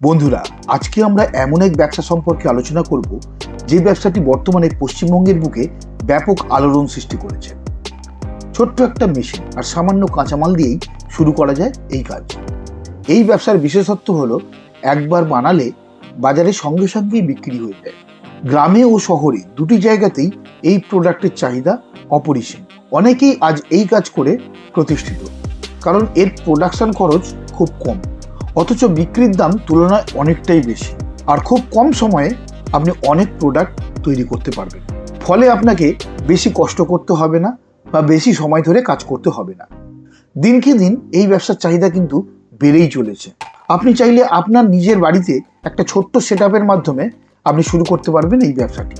বন্ধুরা, আজকে আমরা এমন এক ব্যবসা সম্পর্কে আলোচনা করব, যে ব্যবসাটি বর্তমানে পশ্চিমবঙ্গের বুকে ব্যাপক আলোড়ন সৃষ্টি করেছে। ছোট্ট একটা মেশিন আর সামান্য কাঁচামাল দিয়েই শুরু করা যায় এই কাজ। এই ব্যবসার বিশেষত্ব হলো, একবার বানালে বাজারে সঙ্গে সঙ্গেই বিক্রি হয়ে যায়। গ্রামে ও শহরে দুটি জায়গাতেই এই প্রোডাক্টের চাহিদা অপরিসীম। অনেকেই আজ এই কাজ করে প্রতিষ্ঠিত, কারণ এর প্রোডাকশন খরচ খুব কম। অথচ বিক্রির দাম তুলনায় অনেকটাই বেশি। আর খুব কম সময়ে আপনি অনেক প্রোডাক্ট তৈরি করতে পারবেন। ফলে আপনাকে বেশি কষ্ট করতে হবে না বা বেশি সময় ধরে কাজ করতে হবে না। দিনকে দিন এই ব্যবসার চাহিদা কিন্তু বেড়েই চলেছে। আপনি চাইলে আপনার নিজের বাড়িতে একটা ছোট্ট সেট মাধ্যমে আপনি শুরু করতে পারবেন এই ব্যবসাটি।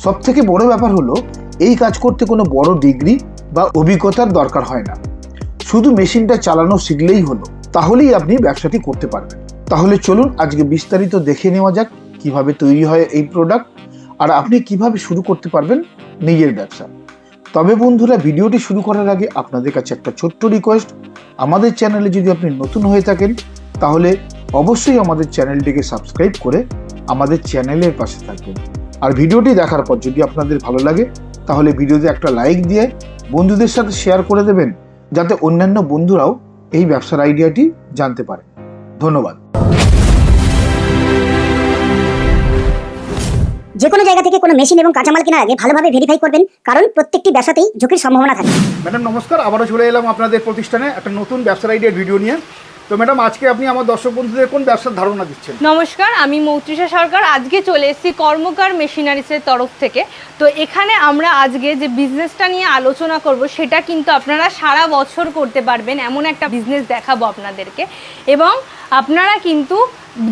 সব থেকে বড় ব্যাপার হলো, এই কাজ করতে কোনো বড় ডিগ্রি বা অভিজ্ঞতার দরকার হয় না। শুধু মেশিনটা চালানো শিখলেই হলো। তাহলেই আপনি ব্যবসাটি করতে পারবেন। তাহলে চলুন আজকে বিস্তারিত দেখে নেওয়া যাক কীভাবে তৈরি হয় এই প্রোডাক্ট আর আপনি কীভাবে শুরু করতে পারবেন নিজের ব্যবসা। তবে বন্ধুরা, ভিডিওটি শুরু করার আগে আপনাদের কাছে একটা ছোট্ট রিকোয়েস্ট আমাদের চ্যানেলে যদি আপনি নতুন হয়ে থাকেন, তাহলে অবশ্যই আমাদের চ্যানেলটিকে সাবস্ক্রাইব করে আমাদের চ্যানেলের পাশে থাকবেন আর ভিডিওটি দেখার পর যদি আপনাদের ভালো লাগে, তাহলে ভিডিওতে একটা লাইক দিয়ে বন্ধুদের সাথে শেয়ার করে দেবেন, যাতে অন্যান্য বন্ধুরাও এই ব্যবসার আইডিয়াটি জানতে পারে। ধন্যবাদ। যে কোনো জায়গা থেকে কোনো মেশিন এবং কাঁচামাল কেনার আগে ভালোভাবে ভেরিফাই করবেন কারণ প্রত্যেকটি ব্যবসাতেই ঝুঁকির সম্ভাবনা থাকে। ম্যাডাম নমস্কার। আবারও চলে এলাম আপনাদের প্রতিষ্ঠানে একটা নতুন ব্যবসার আইডিয়ার ভিডিও নিয়ে। তো ম্যাডাম, আজকে আপনি আমার দর্শক বন্ধুদের কোন ব্যবসার ধারণা দিচ্ছেন? নমস্কার, আমি মৌত্রিষা সরকার। আজকে চলে এসেছি কর্মকার মেশিনারিসের তরফ থেকে। তো এখানে আমরা আজকে যে বিজনেসটা নিয়ে আলোচনা করব, সেটা কিন্তু আপনারা সারা বছর করতে পারবেন, এমন একটা বিজনেস দেখাবো আপনাদেরকে। এবং আপনারা কিন্তু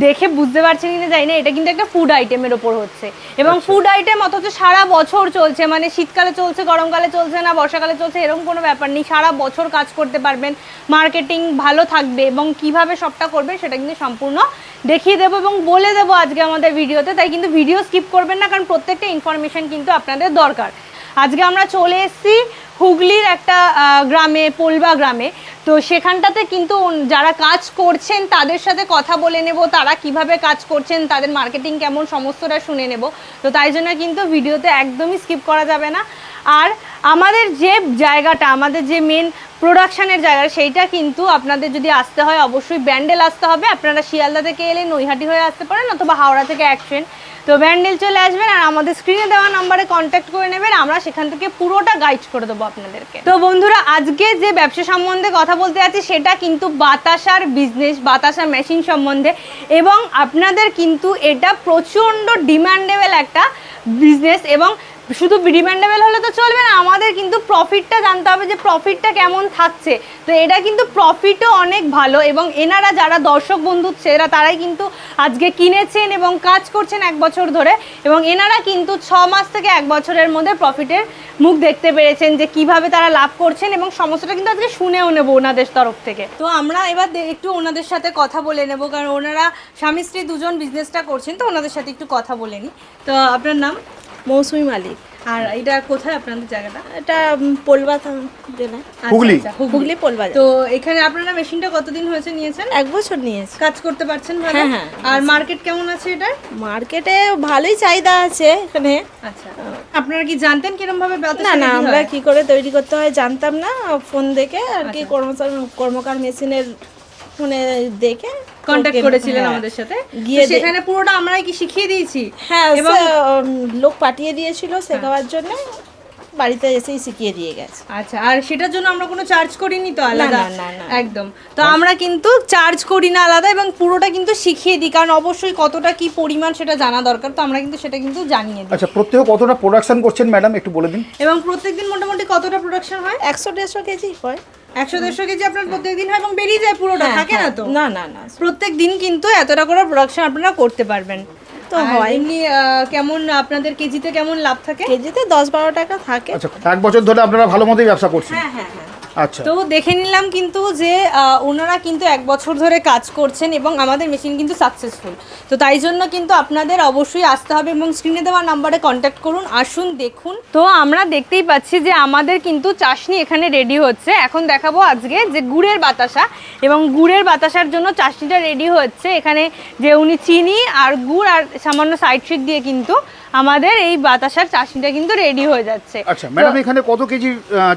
দেখে বুঝতে পারছেন কিনা জানি না এটা কিন্তু একটা ফুড আইটেমের ওপর হচ্ছে। এবং ফুড আইটেম অথচ সারা বছর চলছে মানে শীতকালে চলছে গরমকালে চলছে না বর্ষাকালে চলছে এরকম কোনো ব্যাপার নেই। সারা বছর কাজ করতে পারবেন মার্কেটিং ভালো থাকবে এবং কীভাবে সবটা করবেন সেটা কিন্তু সম্পূর্ণ দেখিয়ে দেবো এবং বলে দেবো আজকে আমাদের ভিডিওতে তাই কিন্তু ভিডিও স্কিপ করবেন না কারণ প্রত্যেকটা ইনফরমেশন কিন্তু আপনাদের দরকার। আজকে আমরা চলে এসেছি হুগলির একটা গ্রামে পোলবা গ্রামে। তো সেখানটাতে কিন্তু যারা কাজ করছেন, তাদের সাথে কথা বলে নেব, তারা কীভাবে কাজ করছেন, তাদের মার্কেটিং কেমন, সমস্তটা শুনে নেব। তো তাই জন্য কিন্তু ভিডিওতে একদমই স্কিপ করা যাবে না। আর আমাদের যে জায়গাটা, আমাদের যে মেন প্রোডাকশানের জায়গা, সেইটা কিন্তু আপনাদের যদি আসতে হয়, অবশ্যই ব্যান্ডেল আসতে হবে। আপনারা শিয়ালদা থেকে এলে নৈহাটি হয়ে আসতে পারেন, অথবা হাওড়া থেকে এক ট্রেন তো ব্যান্ডেল চলে আসবেন আর আমাদের স্ক্রিনে দেওয়া নাম্বারে কন্ট্যাক্ট করে নেবেন। আমরা সেখান থেকে পুরোটা গাইড করে দেবো আপনাদেরকে। তো বন্ধুরা, আজকে যে ব্যবসা সম্বন্ধে কথা বলতে যাচ্ছি, সেটা কিন্তু বাতাসার বিজনেস বাতাসা মেশিন সম্বন্ধে। এবং আপনাদের কিন্তু এটা প্রচণ্ড ডিমান্ডেবল একটা বিজনেস এবং শুধু ডিমান্ডেবল হলে তো চলবে না, আমাদের কিন্তু প্রফিটটা জানতে হবে যে প্রফিটটা কেমন থাকছে। তো এটা কিন্তু প্রফিটও অনেক ভালো এবং এনারা যারা দর্শক বন্ধু, সেরা তারাই কিন্তু আজকে কিনেছেন এবং কাজ করছেন এক বছর ধরে এবং এনারা কিন্তু ছ মাস থেকে এক বছরের মধ্যে প্রফিটের মুখ দেখতে পেরেছেন যে কীভাবে তারা লাভ করছেন এবং সমস্যাটা কিন্তু আজকে শুনেও নেব ওনাদের তরফ থেকে। তো আমরা এবার একটু ওনাদের সাথে কথা বলে নেব, কারণ ওনারা স্বামী স্ত্রী দুজন বিজনেসটা করছেন, তো ওনাদের সাথে একটু কথা বলে নিই। তো আপনার নাম? মৌসুমি মালিক। আর এটা কোথায় আপনাদের জায়গাটা? এটা পোলবা জেলায়। আচ্ছা, হুগলি। আচ্ছা, হুগলি। পোলবাজার তো এখানে আপনারা মেশিনটা কতদিন হয়েছে নিয়েছেন? এক বছর নিয়েছে। কাজ করতে পারছেন ভালো? হ্যাঁ, হ্যাঁ, আর মার্কেট কেমন আছে এটা? মার্কেটে ভালোই চাহিদা আছে এখানে। আচ্ছা। আপনারা কি জানতেন কিরম ভাবে না না আমরা কি করে তৈরি করতে হয় জানতাম না ফোন দেখে আর কি আচ্ছা। কর্মচার কর্মকার মেশিনের ফোনে দেখে কন্ট্যাক্ট করেছিলেন হ্যাঁ। আমাদের সাথে। গিয়ে সেখানে পুরোটা আমরাই কি শিখিয়ে দিয়েছি? হ্যাঁ এবং লোক পাঠিয়ে দিয়েছিল শেখাবার জন্য। বাড়িতে এসেই শিখিয়ে দিয়ে গেছে। আচ্ছা আর সেটার জন্য আমরা কোনো চার্জ করিনি তো আলাদা? না, না, না। একদম। তো আমরা কিন্তু চার্জ করি না আলাদা এবং পুরোটা কিন্তু শিখিয়ে দিই কারণ অবশ্যই কতটা কি পরিমাণ সেটা জানা দরকার। তো আমরা কিন্তু সেটা কিন্তু জানিয়ে দিই। আচ্ছা প্রত্যেক কতটা প্রোডাকশন করছেন ম্যাডাম একটু বলে দিন। এবং প্রত্যেকদিন মোটামুটি কতটা প্রোডাকশন হয়? একশো দেড়শো কেজি হয়। একশো দেড়শো কেজি আপনার প্রত্যেকদিন হয় এবং বেরিয়ে যায় পুরোটা হ্যাঁ, থাকে না হ্যাঁ। তো? না না না। প্রত্যেক দিন কিন্তু এতটা করে প্রোডাকশন আপনারা করতে পারবেন। তো হয়। এমনি কেমন আপনাদের কেজিতে কেমন লাভ থাকে? কেজিতে দশ বারো টাকা থাকে। আচ্ছা এক বছর ধরে আপনারা ভালো মতোই ব্যবসা করছেন। হ্যাঁ হ্যাঁ হ্যাঁ। তো দেখে নিলাম কিন্তু যে ওনারা কিন্তু এক বছর ধরে কাজ করছেন এবং আমাদের মেশিন কিন্তু সাকসেসফুল তো তাই জন্য কিন্তু আপনাদের অবশ্যই আসতে হবে এবং স্ক্রিনে দেওয়া নাম্বারে কন্ট্যাক্ট করুন, আসুন, দেখুন। তো আমরা দেখতেই পাচ্ছি যে আমাদের কিন্তু চাশনি এখানে রেডি হচ্ছে। এখন দেখাবো আজকে যে গুড়ের বাতাসা এবং গুড়ের বাতাসার জন্য চাশনিটা রেডি হচ্ছে। এখানে যে উনি চিনি আর গুড় আর সামান্য সাইড ট্রিক দিয়ে কিন্তু আমাদের এই বাতাসার চাশনিটা কিন্তু রেডি হয়ে যাচ্ছে। আচ্ছা ম্যাডাম এখানে কত কেজি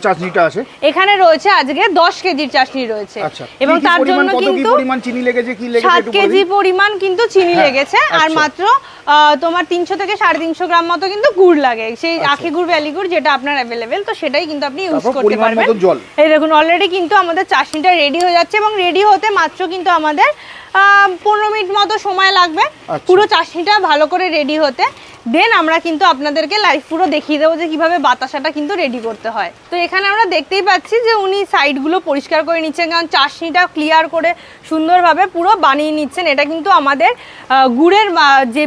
চাটনিটা আছে? এখানে রয়েছে আজকে দশ কেজির চাশনি রয়েছে। আচ্ছা এবং তার জন্য কিন্তু পরিমাণ চিনি লেগেছে কি লেগেছে সাত একটু বলে কেজি পরিমাণ কিন্তু চিনি হ্যাঁ, লেগেছে আর আচ্ছা। মাত্র তোমার তিনশো থেকে সাড়ে তিনশো গ্রাম মতো কিন্তু গুড় লাগে। সেই আচ্ছা। আখি গুড় ভ্যালি গুড় যেটা আপনার অ্যাভেলেবেল তো সেটাই কিন্তু আপনি ইউজ করতে পারবেন। এই দেখুন অলরেডি কিন্তু আমাদের চাশনিটা রেডি হয়ে যাচ্ছে এবং রেডি হতে মাত্র কিন্তু আমাদের পনেরো মিনিট মতো সময় লাগবে। পুরো চাশনিটা ভালো করে রেডি হতে। দেন আমরা কিন্তু আপনাদেরকে লাইভ পুরো দেখিয়ে দেবো যে কীভাবে বাতাসাটা কিন্তু রেডি করতে হয়। তো এখানে আমরা দেখতেই পাচ্ছি যে উনি সাইডগুলো পরিষ্কার করে নিচ্ছেন, কারণ চাশনিটা ক্লিয়ার করে সুন্দরভাবে পুরো বানিয়ে নিচ্ছেন। এটা কিন্তু আমাদের গুড়ের যে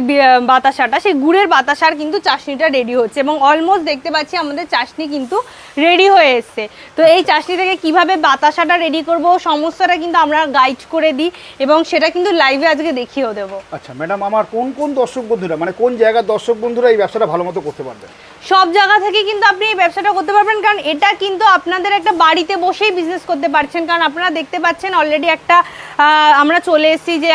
বাতাসাটা, সেই গুড়ের বাতাসার কিন্তু চাশনিটা রেডি হচ্ছে এবং অলমোস্ট দেখতে পাচ্ছি আমাদের চাশনি কিন্তু রেডি হয়ে এসছে। তো এই চাশনি থেকে কীভাবে বাতাসাটা রেডি করব সমস্যাটা কিন্তু আমরা গাইড করে দিই এবং সেটা কিন্তু লাইভে আজকে দেখিয়েও দেবো। আচ্ছা ম্যাডাম আমার কোন কোন দর্শক বন্ধুরা মানে কোন জায়গার দর্শক বন্ধুরা এই ব্যবসাটা ভালো মতো করতে পারবে। সব জায়গা থেকে কিন্তু আপনি এই ব্যবসাটা করতে পারবেন, কারণ এটা কিন্তু আপনাদের একটা বাড়িতে বসেই বিজনেস করতে পারছেন। কারণ আপনারা দেখতে পাচ্ছেন অলরেডি একটা আমরা চলে এসেছি যে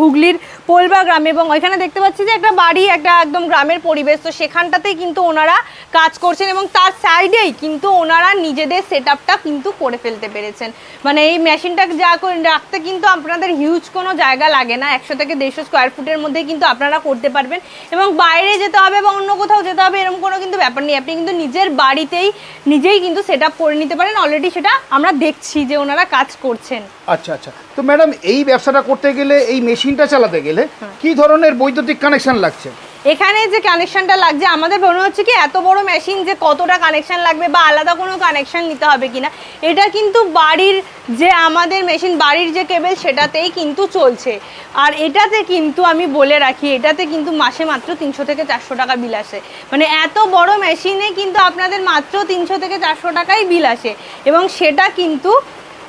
হুগলির পোলবা গ্রামে এবং ওইখানে দেখতে পাচ্ছি যে একটা বাড়ি, একটা একদম গ্রামের পরিবেশ। তো সেখানটাতেই কিন্তু ওনারা কাজ করছেন এবং তার সাইডেই কিন্তু ওনারা নিজেদের সেট কিন্তু করে ফেলতে পেরেছেন। মানে এই মেশিনটা যা রাখতে কিন্তু আপনাদের হিউজ কোনো জায়গা লাগে না। একশো থেকে দেড়শো স্কোয়ার ফুটের মধ্যে কিন্তু আপনারা করতে পারবেন। এবং বাইরে যেতে হবে বা অন্য কোথাও যেতে হবে এরকম কোনো কিন্তু ব্যাপার নেই। আপনি কিন্তু নিজের বাড়িতেই নিজেই কিন্তু সেট করে নিতে পারেন। অলরেডি সেটা আমরা দেখছি যে ওনারা কাজ করছেন। আচ্ছা আচ্ছা। তো ম্যাডাম এই ব্যবসাটা করতে গেলে এই মেশিনটা চালাতে গেলে কি ধরনের বৈদ্যুতিক কানেকশন লাগছে? এখানে যে কানেকশনটা লাগছে, আমাদের মনে হচ্ছে কি এত বড় মেশিন যে কতটা কানেকশন লাগবে বা আলাদা কোনো কানেকশন নিতে হবে কিনা, এটা কিন্তু বাড়ির যে আমাদের মেশিন বাড়ির যে কেবেল সেটাতেই কিন্তু চলছে। আর এটাতে কিন্তু আমি বলে রাখি, এটাতে কিন্তু মাসে মাত্র তিনশো থেকে চারশো টাকা বিল আসে। মানে এত বড় মেশিনে কিন্তু আপনাদের মাত্র তিনশো থেকে চারশো টাকাই বিল আসে। এবং সেটা কিন্তু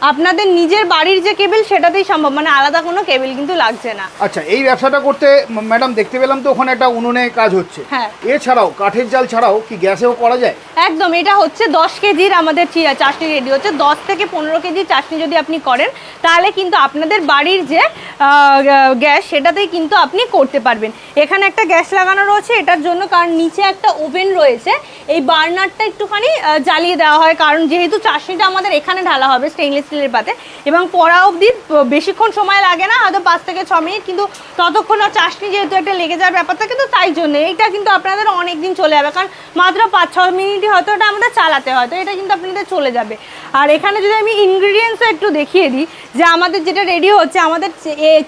আপনাদের নিজের বাড়ির যে কেবল সেটাতেই সম্ভব। মানে আলাদা কোনো কেবল কিন্তু লাগছে না। আচ্ছা এই ব্যবসাটা করতে ম্যাডাম দেখতে পেলাম তো ওখানে একটা উনুনে কাজ হচ্ছে। হ্যাঁ। এছাড়াও কাঠের জাল ছাড়াও কি গ্যাসেও করা যায়? একদম এটা হচ্ছে দশ কেজির আমাদের চি- চাশনি রেডি। হচ্ছে দশ থেকে পনেরো কেজি চাশনি যদি আপনি করেন তাহলে কিন্তু আপনাদের বাড়ির যে গ্যাস সেটাতেই কিন্তু আপনি করতে পারবেন। এখানে একটা গ্যাস লাগানো রয়েছে এটার জন্য কারণ নিচে একটা ওভেন রয়েছে। এই বার্নারটা একটুখানি জ্বালিয়ে দেওয়া হয় কারণ যেহেতু চাশনিটা আমাদের এখানে ঢালা হবে স্টেনলেস স্টিলের পাতে এবং পড়া অবধি বেশিক্ষণ সময় লাগে না হয়তো পাঁচ থেকে ছ মিনিট কিন্তু ততক্ষণ আর চাশনি যেহেতু একটা লেগে যাওয়ার ব্যাপার থাকে তো তাই জন্য এইটা কিন্তু আপনাদের অনেক দিন চলে যাবে কারণ মাত্র পাঁচ ছ মিনিটই হয়তো এটা আমাদের চালাতে হয় তো এটা কিন্তু আপনাদের চলে যাবে। আর এখানে যদি আমি ইনগ্রিডিয়েন্টসও একটু দেখিয়ে দিই যে আমাদের যেটা রেডি হচ্ছে আমাদের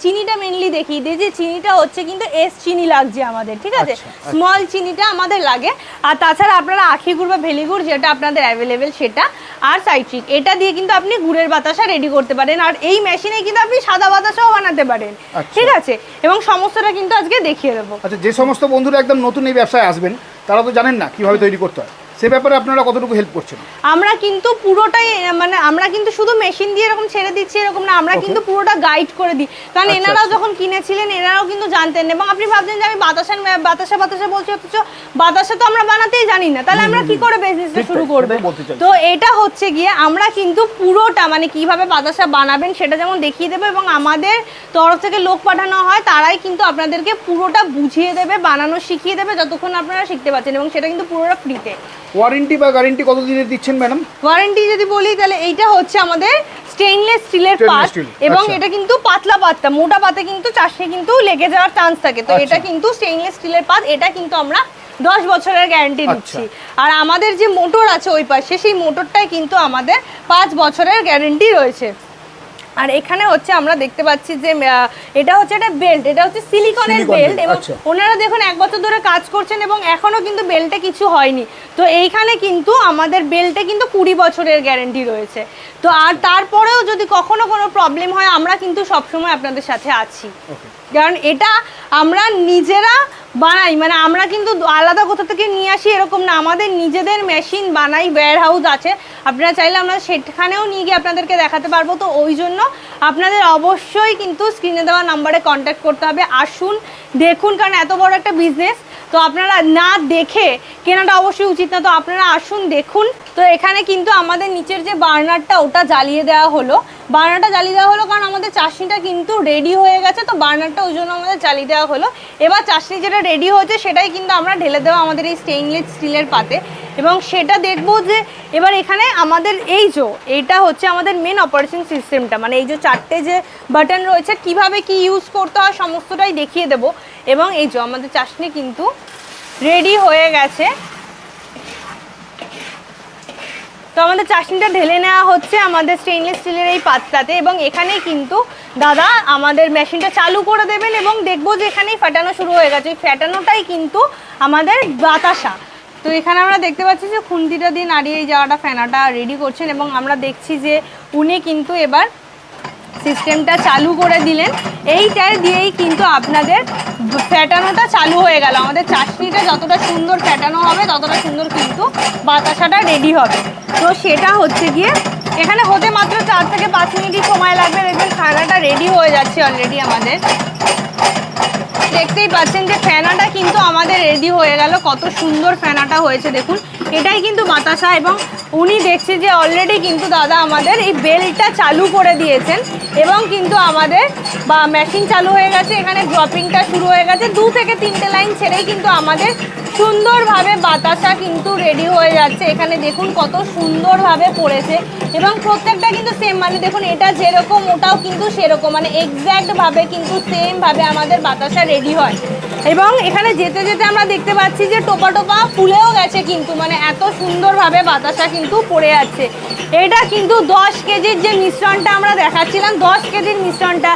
চিনিটা মেনলি দেখিয়ে দিই যে চিনিটা হচ্ছে কিন্তু এস চিনি লাগছে আমাদের ঠিক আছে? আচ্ছা, আচ্ছা। স্মল চিনিটা আমাদের লাগে। আর তাছাড়া আপনারা আখি গুড় বা ভেলি গুড় যেটা আপনাদের অ্যাভেলেবেল সেটা আর সাইট্রিক এটা দিয়ে কিন্তু আপনি গুড়ের বাতাসা রেডি করতে পারেন। আর এই মেশিনে কিন্তু আপনি সাদা বাতাসাও বানাতে পারেন। আচ্ছা। ঠিক আছে? এবং সমস্তটা কিন্তু আজকে দেখিয়ে দেবো। আচ্ছা যে সমস্ত বন্ধুরা একদম নতুন এই ব্যবসায় আসবেন তারা তো জানেন না কীভাবে তৈরি করতে হয়। সে ব্যাপারে আপনারা কতটুকু হেল্প করছেন? আমরা কিন্তু পুরোটাই মানে আমরা কিন্তু শুধু মেশিন দিয়ে এরকম ছেড়ে দিচ্ছি এরকম না আমরা কিন্তু পুরোটা গাইড করে দিই। কারণ আচ্ছা, এনারাও আচ্ছা। যখন কিনেছিলেন এনারাও কিন্তু জানতেন। না এবং আপনি ভাবছেন যে আমি বাতাসা বাতাসা বাতাসা বলছি অথচ বাতাসা তো আমরা বানাতেই জানি না। তাহলে আমরা কি করে বিজনেসটা শুরু করব। তো এটা হচ্ছে গিয়ে আমরা কিন্তু পুরোটা মানে কীভাবে বাতাসা বানাবেন সেটা যেমন দেখিয়ে দেবো এবং আমাদের তরফ থেকে লোক পাঠানো হয় তারাই কিন্তু আপনাদেরকে পুরোটা বুঝিয়ে দেবে বানানো শিখিয়ে দেবে যতক্ষণ আপনারা শিখতে পারছেন এবং সেটা কিন্তু পুরোটা ফ্রিতে ওয়ারেন্টি বা গ্যারেন্টি কত দিনের দিচ্ছেন ম্যাডাম ওয়ারেন্টি যদি বলি তাহলে এইটা হচ্ছে আমাদের স্টেইনলেস স্টিলের পাত এবং আচ্ছা। এটা কিন্তু পাতলা পাতটা মোটা পাতে কিন্তু চাষে কিন্তু লেগে যাওয়ার চান্স থাকে তো আচ্ছা। এটা কিন্তু স্টেইনলেস স্টিলের পাত এটা কিন্তু আমরা দশ বছরের গ্যারান্টি আচ্ছা। দিচ্ছি আর আমাদের যে মোটর আছে ওই পাশে সেই মোটরটাই কিন্তু আমাদের পাঁচ বছরের গ্যারেন্টি রয়েছে আর এখানে হচ্ছে আমরা দেখতে পাচ্ছি যে এটা হচ্ছে একটা বেল্ট এটা হচ্ছে সিলিকনের বেল্ট এবং আচ্ছা। ওনারা দেখুন এক বছর ধরে কাজ করছেন এবং এখনও কিন্তু বেল্টে কিছু হয়নি। তো এইখানে কিন্তু আমাদের বেল্টে কিন্তু কুড়ি বছরের গ্যারেন্টি রয়েছে। তো আর তারপরেও যদি কখনো কোনো প্রবলেম হয় আমরা কিন্তু সবসময় আপনাদের সাথে আছি। কারণ এটা আমরা নিজেরা বানাই মানে আমরা কিন্তু আলাদা কোথা থেকে নিয়ে আসি এরকম না। আমাদের নিজেদের মেশিন বানাই ওয়্যার হাউস আছে। আপনারা চাইলে আমরা সেখানেও নিয়ে গিয়ে আপনাদেরকে দেখাতে পারব। তো ওই জন্য আপনাদের অবশ্যই কিন্তু স্ক্রিনে দেওয়া নাম্বারে কন্ট্যাক্ট করতে হবে। আসুন, দেখুন, কারণ এত বড় একটা বিজনেস তো আপনারা না দেখে কেনাটা অবশ্যই উচিত না। তো আপনারা আসুন, দেখুন। তো এখানে কিন্তু আমাদের নিচের যে বার্নারটা, ওটা জ্বালিয়ে দেওয়া হলো। বার্নারটা জ্বালিয়ে দেওয়া হলো কারণ আমাদের চাশনিটা কিন্তু রেডি হয়ে গেছে। তো বার্নারটা ওই জন্য আমাদের জ্বালিয়ে দেওয়া হলো। এবার চাশনি যেটা রেডি হয়েছে, সেটাই কিন্তু আমরা ঢেলে দেওয়া আমাদের এই স্টেইনলেস স্টিলের পাতে। এবং সেটা দেখব যে এবার এখানে আমাদের এই যে এইটা হচ্ছে আমাদের মেন অপারেশন সিস্টেমটা মানে এই যে চারটে যে বাটন রয়েছে, কীভাবে কি ইউজ করতে হয় সমস্তটাই দেখিয়ে দেব। এবং এই যে আমাদের চাশনি কিন্তু রেডি হয়ে গেছে। তো আমাদের চাশনিটা ঢেলে নেওয়া হচ্ছে আমাদের স্টেনলেস স্টিলের এই পাত্রটাতে এবং এখানে কিন্তু দাদা আমাদের মেশিনটা চালু করে দেবেন এবং দেখব যে এখানেই ফাটানো শুরু হয়ে গেছে। ওই ফ্যাটানোটাই কিন্তু আমাদের বাতাসা। তো এখানে আমরা দেখতে পাচ্ছি যে খুন্তিটা দিয়ে নাড়িয়ে যাওয়াটা, ফেনাটা রেডি করছেন এবং আমরা দেখছি যে উনি কিন্তু এবার সিস্টেমটা চালু করে দিলেন। এইটার দিয়েই কিন্তু আপনাদের ফ্যাটানোটা চালু হয়ে গেল। আমাদের চাটনিটা যতটা সুন্দর ফ্যাটানো হবে, ততটা সুন্দর কিন্তু বাতাসাটা রেডি হবে। তো সেটা হচ্ছে গিয়ে, এখানে হতে মাত্র চার থেকে পাঁচ মিনিটই সময় লাগবে। দেখবেন খানাটা রেডি হয়ে যাচ্ছে অলরেডি আমাদের। দেখতেই পাচ্ছেন যে ফেনাটা কিন্তু আমাদের রেডি হয়ে গেল। কত সুন্দর ফেনাটা হয়েছে, দেখুন। এটাই কিন্তু বাতাসা এবং উনি দেখছে যে অলরেডি কিন্তু দাদা আমাদের এই বেলটা চালু করে দিয়েছেন এবং কিন্তু আমাদের বা মেশিন চালু হয়ে গেছে, এখানে ড্রপিংটা শুরু হয়ে গেছে। দু থেকে তিনটে লাইন ছেড়েই কিন্তু আমাদের সুন্দরভাবে বাতাসা কিন্তু রেডি হয়ে যাচ্ছে। এখানে দেখুন কত সুন্দরভাবে পড়েছে এবং প্রত্যেকটা কিন্তু সেম মানে দেখুন এটা যেরকম, ওটাও কিন্তু সেরকম মানে এক্স্যাক্টভাবে কিন্তু সেমভাবে আমাদের বাতাসা রেডি হয়। এবং এখানে যেতে যেতে আমরা দেখতে পাচ্ছি যে টোপা টোপা ফুলেও গেছে কিন্তু মানে এত সুন্দরভাবে বাতাসা কিন্তু পড়ে যাচ্ছে এটা কিন্তু দশ কেজির যে মিশ্রণটা আমরা দেখাচ্ছিলাম, দশ কেজির মিশ্রণটা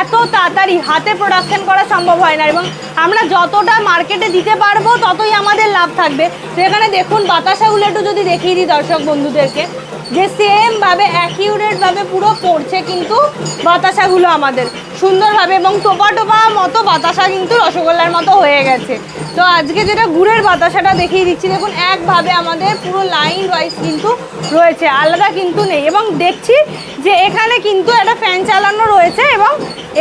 এত তাড়াতাড়ি হাতে প্রোডাকশন করা সম্ভব হয় না এবং আমরা যতটা মার্কেটে দিতে পারব, ততই আমাদের লাভ থাকবে। তো এখানে দেখুন বাতাসাগুলো একটু যদি দেখিয়ে দিই দর্শক বন্ধুদেরকে। যে সেমভাবে অ্যাকিউরেটভাবে পুরো পড়ছে কিন্তু বাতাসাগুলো আমাদের। সুন্দরভাবে এবং টোপা টোপা মতো বাতাসা কিন্তু রসগোল্লার মতো হয়ে গেছে। তো আজকে যেটা গুড়ের বাতাসাটা দেখিয়ে দিচ্ছি, দেখুন, একভাবে আমাদের পুরো লাইন ওয়াইজ কিন্তু রয়েছে, আলাদা কিন্তু নেই। এবং দেখছি যে এখানে কিন্তু একটা ফ্যান চালানো রয়েছে এবং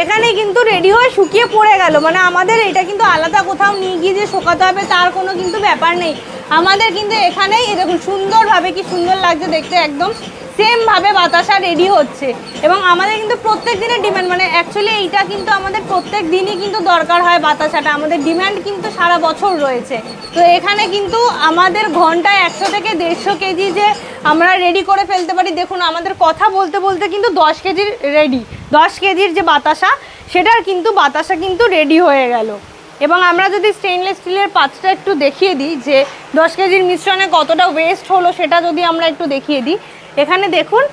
এখানে কিন্তু রেডি হয়ে শুকিয়ে পড়ে গেল। মানে আমাদের এটা কিন্তু আলাদা কোথাও নিয়ে গিয়ে যে শোকাতে হবে, তার কোনো কিন্তু ব্যাপার নেই। আমাদের কিন্তু এখানেই এ দেখুন, সুন্দরভাবে কি সুন্দর লাগছে দেখতে, একদম সেমভাবে বাতাসা রেডি হচ্ছে। এবং আমাদের কিন্তু প্রত্যেক দিনের ডিমান্ড মানে অ্যাকচুয়ালি এইটা কিন্তু আমাদের প্রত্যেক দিনই কিন্তু দরকার হয় বাতাসাটা। আমাদের ডিমান্ড কিন্তু সারা বছর রয়েছে। তো এখানে কিন্তু আমাদের ঘন্টায় একশো থেকে দেড়শো কেজি যে আমরা রেডি করে ফেলতে পারি, দেখুন, আমাদের কথা বলতে বলতে কিন্তু দশ কেজির রেডি দশ কেজির যে বাতাসা, সেটার কিন্তু বাতাসা কিন্তু রেডি হয়ে গেল। এবং আমরা যদি স্টেনলেস স্টিলের পাত্রটা একটু দেখিয়ে দিই যে দশ কেজির মিশ্রণে কতটা ওয়েস্ট হলো সেটা যদি আমরা একটু দেখিয়ে দিই। এখানে দেখুন,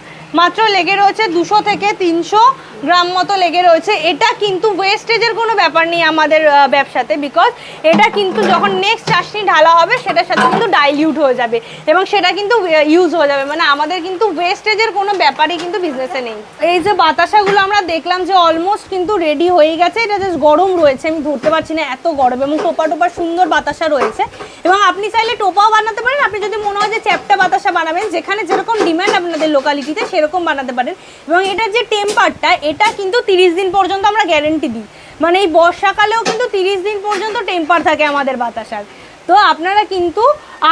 মাত্র লেগে রয়েছে দুশো থেকে তিনশো গ্রাম মতো লেগে রয়েছে। এটা কিন্তু ওয়েস্টেজের কোনো ব্যাপার নেই আমাদের ব্যবসাতে বিকজ এটা কিন্তু যখন নেক্সট চাশনি ঢালা হবে, সেটার সাথে কিন্তু ডাইলিউট হয়ে যাবে এবং সেটা কিন্তু ইউজ হয়ে যাবে। মানে আমাদের কিন্তু ওয়েস্টেজের কোনো ব্যাপারই কিন্তু বিজনেসে নেই। এই যে বাতাসাগুলো আমরা দেখলাম যে অলমোস্ট কিন্তু রেডি হয়ে গেছে, এটা জাস্ট গরম রয়েছে। আমি ধরতে পারছি না এত গরম এবং টোপা টোপা সুন্দর বাতাসা রয়েছে। এবং আপনি চাইলে টোপাও বানাতে পারেন। আপনি যদি মনে হয় যে চ্যাপটা বাতাসা বানাবেন, যেখানে যেরকম ডিমান্ড আপনাদের লোকালিটিতে সেরকম বানাতে পারেন। এবং এটার যে টেম্পারটা এটা কিন্তু তিরিশ দিন পর্যন্ত আমরা গ্যারেন্টি দিই। মানে এই বর্ষাকালেও কিন্তু তিরিশ দিন পর্যন্ত টেম্পার থাকে আমাদের বাতাসার। তো আপনারা কিন্তু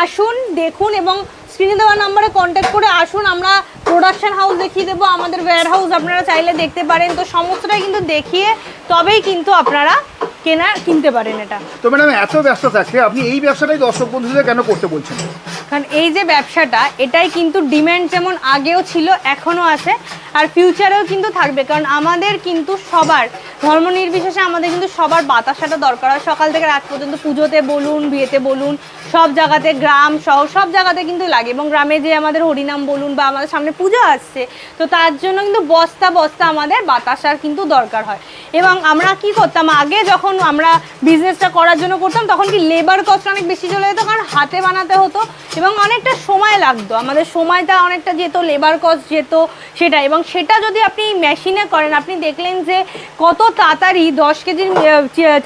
আসুন দেখুন এবং স্ক্রিনে দেওয়া নাম্বারে কন্ট্যাক্ট করে আসুন। আমরা প্রোডাকশন হাউস দেখিয়ে দেবো আমাদের ওয়্যার হাউস আপনারা চাইলে দেখতে পারেন। তো সমস্তটাই কিন্তু দেখিয়ে তবেই কিন্তু আপনারা কেনা কিনতে পারেন এটা। তো ম্যাডাম এত ব্যস্ত থাকে আপনি এই ব্যবসাটাই দর্শক বন্ধুদের কেন করতে বলছেন? কারণ এই যে ব্যবসাটা এটাই কিন্তু ডিম্যান্ড যেমন আগেও ছিল এখনও আছে। আর ফিউচারেও কিন্তু থাকবে, কারণ আমাদের কিন্তু সবার ধর্ম নির্বিশেষে আমাদের কিন্তু সবার বাতাসাটা দরকার হয়। সকাল থেকে রাত পর্যন্ত পুজোতে বলুন, বিয়েতে বলুন, সব জায়গাতে গ্রাম শহর সব জায়গাতে কিন্তু লাগে এবং গ্রামে যে আমাদের হরিনাম বলুন বা আমাদের সামনে পুজো আসছে, তো তার জন্য কিন্তু বস্তা বস্তা আমাদের বাতাসার কিন্তু দরকার হয়। এবং আমরা কি করতাম, আগে যখন আমরা বিজনেসটা করার জন্য করতাম, তখন কি লেবার কস্ট অনেক বেশি চলে যেত, কারণ হাতে বানাতে হতো এবং অনেকটা সময় লাগতো। আমাদের সময়টা অনেকটা যেত লেবার কস্ট যেত সেটা এবং সেটা যদি আপনি মেশিনে করেন, আপনি দেখলেন যে কত তাড়াতাড়ি দশ কেজির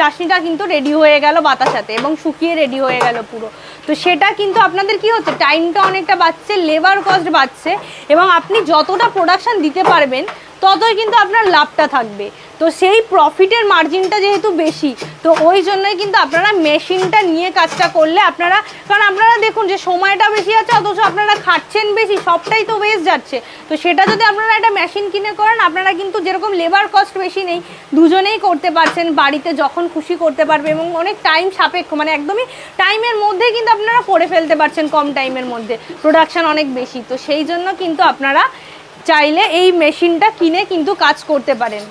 চাশনিটা কিন্তু রেডি হয়ে গেল বাতাসাতে এবং শুকিয়ে রেডি হয়ে গেল পুরো। তো সেটা কিন্তু আপনাদের কি হচ্ছে টাইমটা অনেকটা বাড়ছে লেবার কস্ট বাড়ছে এবং আপনি যতটা প্রোডাকশান দিতে পারবেন, ততই কিন্তু আপনার লাভটা থাকবে। তো সেই প্রফিটের মার্জিনটা যেহেতু বেশি তো ওই জন্যই কিন্তু আপনারা মেশিনটা নিয়ে কাজটা করলে আপনারা, কারণ আপনারা দেখুন যে সময়টা বেশি আছে, অথচ আপনারা খাচ্ছেন বেশি, সবটাই তো ওয়েস্ট যাচ্ছে। তো সেটা যদি আপনারা একটা মেশিন কিনে করেন, আপনারা কিন্তু যেরকম লেবার কস্ট বেশি নেই, দুজনেই করতে পারছেন, বাড়িতে যখন খুশি করতে পারবে এবং অনেক টাইম সাপেক্ষ মানে একদমই টাইমের মধ্যেই কিন্তু আপনারা করে ফেলতে পারছেন কম টাইমের মধ্যে প্রোডাকশান অনেক বেশি। তো সেই জন্য কিন্তু আপনারা চাইলে এই মেশিনটা কিনে কিন্তু কাজ করতে পারেন।